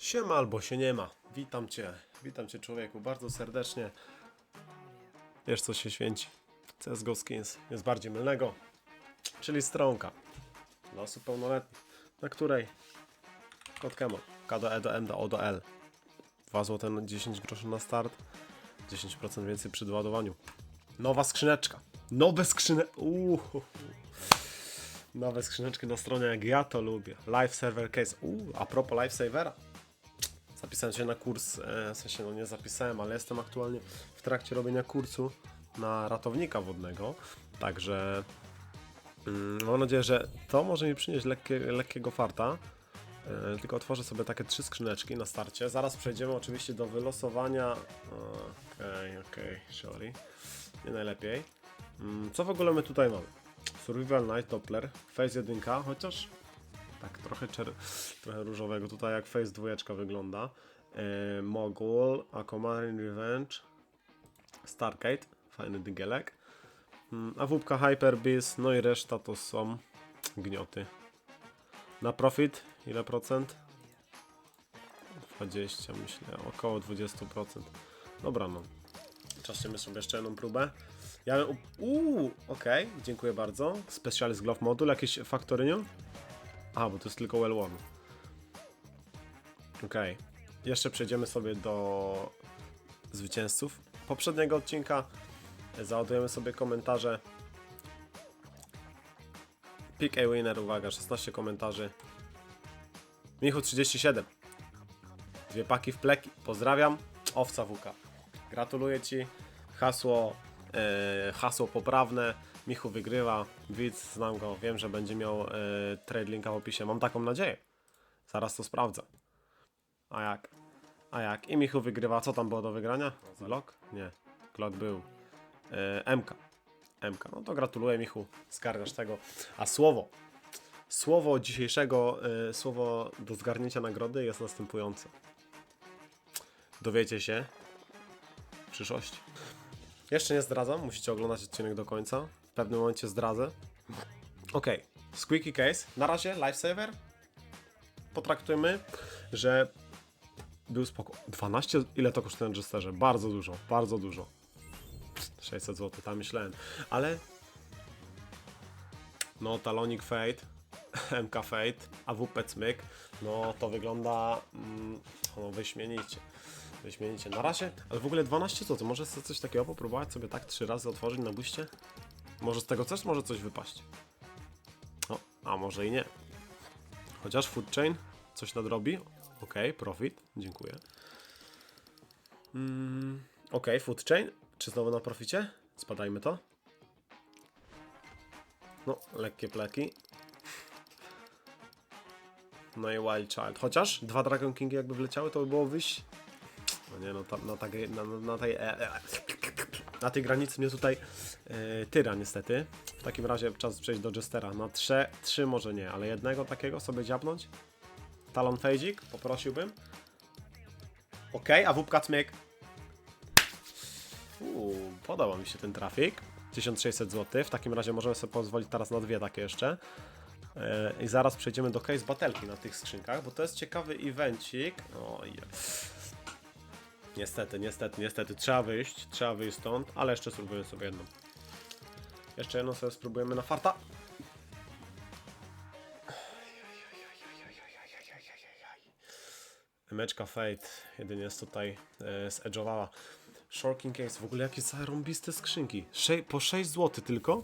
Siema albo się nie ma. Witam cię, witam cię człowieku bardzo serdecznie. Wiesz co się święci? CSGO Skins jest bardziej mylnego, czyli stronka dla osób pełnoletnich, na której kod Kemo, K do E do M do O do L. 2 zł na 10 groszy na start, 10% więcej przy doładowaniu. Nowa skrzyneczka, nowe skrzyne... Uuu. Nowe skrzyneczki na stronie, jak ja to lubię. Live Server Case. Uuu, a propos Live Savera. Zapisałem się na kurs, e, w sensie no nie zapisałem, ale jestem aktualnie w trakcie robienia kursu na ratownika wodnego. Także mm, mam nadzieję, że to może mi przynieść lekkie, lekkiego farta. E, tylko otworzę sobie takie trzy skrzyneczki na starcie. Zaraz przejdziemy oczywiście do wylosowania. Okej, okej, sorry. Nie najlepiej. Mm, Co w ogóle my tutaj mamy? Survival Night Doppler, Phase 1, chociaż tak trochę, czer- trochę różowego tutaj jak Phase 2 wygląda. E, Mogul, Aquamarine Revenge, Stargate, fajny dygielek. Mm, A wóbka Hyper Beast, no i reszta to są gnioty. Na profit ile procent? 20 myślę, około 20%. Dobra no. Czasimy sobie jeszcze jedną próbę. Ja. Uuu, okej, dziękuję bardzo. Specialist Glove Module, jakieś Factorynium? A, bo to jest tylko well worn. Okej. Jeszcze przejdziemy sobie do zwycięzców poprzedniego odcinka. Załadujemy sobie komentarze. Pick a winner, uwaga, 16 komentarzy. Michu 37. Dwie paki w pleki. Pozdrawiam. Owca WK. Gratuluję Ci. Hasło, e, hasło poprawne. Michu wygrywa. Widz, znam go. Wiem, że będzie miał e, trade linka w opisie. Mam taką nadzieję. Zaraz to sprawdzę. A jak? A jak? I Michu wygrywa. Co tam było do wygrania? Glock? Nie. Glock był. E, MK. MK. No to gratuluję Michu. Zgarniasz tego. A słowo. Słowo dzisiejszego, e, słowo do zgarnięcia nagrody jest następujące. Dowiecie się w przyszłości. Jeszcze nie zdradzam, musicie oglądać odcinek do końca. W pewnym momencie zdradzę. Ok, squeaky case. Na razie lifesaver. Potraktujmy, że był spoko. 12, ile to kosztuje na Jesterze? Bardzo dużo, bardzo dużo. 600 zł, tam myślałem. Ale no, Talonic Fate, MK Fate, AWP Cmyk, no to wygląda mm, no, wyśmienicie. Wyśmienicie. Na razie, ale w ogóle 12 zł. Może sobie coś takiego popróbować sobie tak trzy razy otworzyć na buście? Może z tego też może coś wypaść. O, a może i nie. Chociaż Food Chain coś nadrobi. Ok, profit. Dziękuję. Mm, ok, Food Chain. Czy znowu na proficie? Spadajmy to. No, lekkie pleki. No i Wild Child. Chociaż dwa Dragon Kingi jakby wleciały, to by było wyjść. No nie, no ta, na, na, na, na tej... E, e, na tej granicy mnie tutaj e, tyra niestety. W takim razie czas przejść do Jestera. Na trzy, trzy może nie, ale jednego takiego sobie dziabnąć. Talon Fejdzik, poprosiłbym. Ok, a wupka cmyk. Uuu, podoba mi się ten trafik. 1600 zł. W takim razie możemy sobie pozwolić teraz na dwie takie jeszcze. E, I zaraz przejdziemy do case batelki na tych skrzynkach, bo to jest ciekawy evencik. Oj. Niestety, niestety, niestety. Trzeba wyjść, trzeba wyjść stąd, ale jeszcze spróbujemy sobie jedną. Jeszcze jedną sobie spróbujemy na farta. Meczka Fate jedynie jest tutaj e, zedżowała. Shorking Case, w ogóle jakie zarąbiste skrzynki. Sze po 6 zł tylko.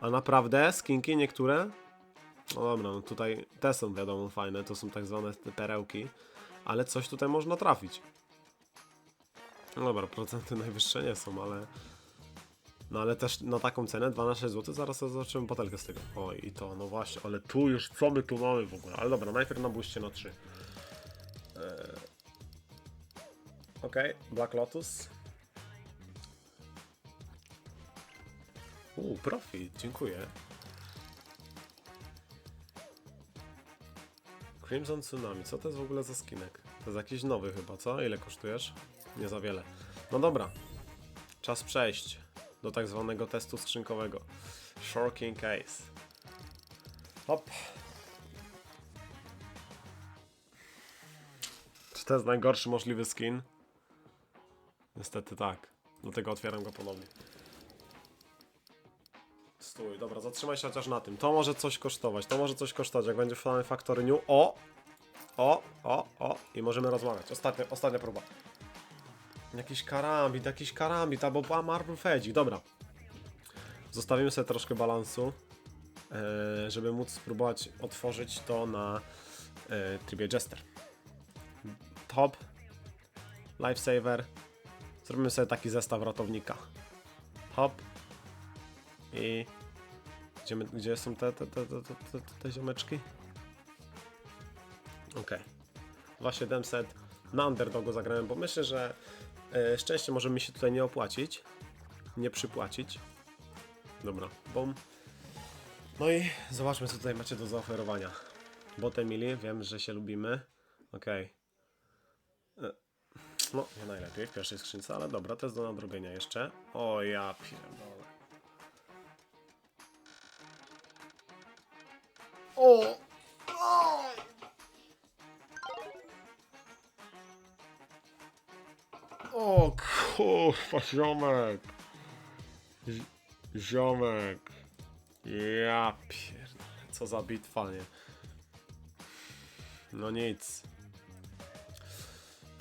A naprawdę, skinki niektóre? No dobra, no tutaj te są wiadomo fajne, to są tak zwane perełki. Ale coś tutaj można trafić. No dobra, procenty najwyższe nie są, ale... No ale też na taką cenę, 12 zł, zaraz zobaczymy patelkę z tego. Oj, i to, no właśnie, ale tu już, co my tu mamy w ogóle? Ale dobra, najpierw na buście na 3. Eee... Okej, Black Lotus. Uuu, profit, dziękuję. Crimson Tsunami, co to jest w ogóle za skinek? To jest jakiś nowy chyba, co? Ile kosztujesz? Nie za wiele. No dobra, czas przejść do tak zwanego testu skrzynkowego. Shorking Case. Hop. To jest najgorszy możliwy skin. Niestety tak. Dlatego otwieram go ponownie. Stój, dobra, zatrzymaj się chociaż na tym. To może coś kosztować, to może coś kosztować, jak będzie Flying Factory New. O! O, o, o! I możemy rozmawiać. Ostatnia, ostatnia próba. Jakiś karambit, jakiś karambit, albo Marble Fedzik, dobra. Zostawimy sobie troszkę balansu, e, żeby móc spróbować otworzyć to na e, trybie Jester. Top, Lifesaver. Zrobimy sobie taki zestaw ratownika. Hop. I gdzie, my, gdzie są te, te, te, te, te, te, ziomeczki? Okej. 2700 na underdogu zagrałem, bo myślę, że szczęście może mi się tutaj nie opłacić. Nie przypłacić. Dobra, bom. No i zobaczmy, co tutaj macie do zaoferowania. Bot Emily, wiem, że się lubimy. Okej. E, No, nie najlepiej w pierwszej skrzynce, ale dobra, to jest do nadrobienia jeszcze. O ja pierdolę. O! Oj! O kurwa, ziomek. Z- Ziomek. Ja pierdolę, co za bitwa, nie? No nic.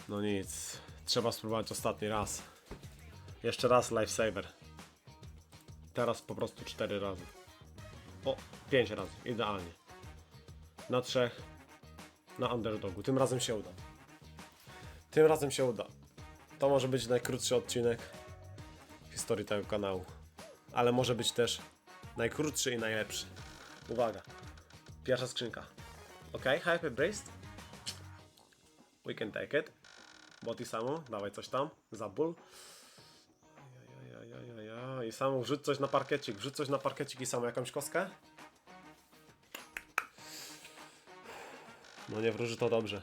No nic. Trzeba spróbować ostatni raz. Jeszcze raz lifesaver. Teraz po prostu cztery razy. O, pięć razy. Idealnie. Na trzech. Na underdogu. Tym razem się uda. Tym razem się uda. To może być najkrótszy odcinek w historii tego kanału. Ale może być też najkrótszy i najlepszy. Uwaga. Pierwsza skrzynka. Ok, Hyper Braced. We can take it. Boty samu, dawaj coś tam. Zabul. Ajajajajajaj. I samu wrzuć coś na parkiecik, wrzuć coś na parkiecik i samu jakąś kostkę. No nie wróży to dobrze.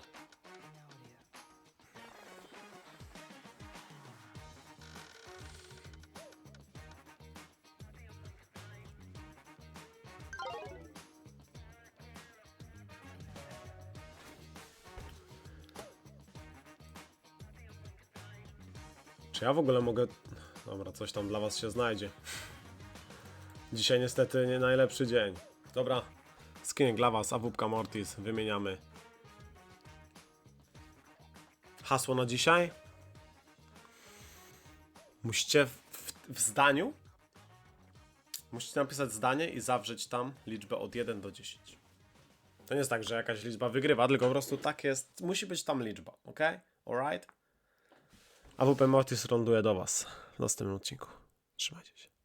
Czy ja w ogóle mogę... Dobra, coś tam dla was się znajdzie. Dzisiaj niestety nie najlepszy dzień. Dobra, skinek dla was, AWP Mortis, wymieniamy. Hasło na dzisiaj? Musicie w, w, w zdaniu Musicie napisać zdanie i zawrzeć tam liczbę od 1 do 10. To nie jest tak, że jakaś liczba wygrywa, tylko po prostu tak jest. Musi być tam liczba, ok? Alright? AWP Mortis ląduje do Was w następnym odcinku. Trzymajcie się.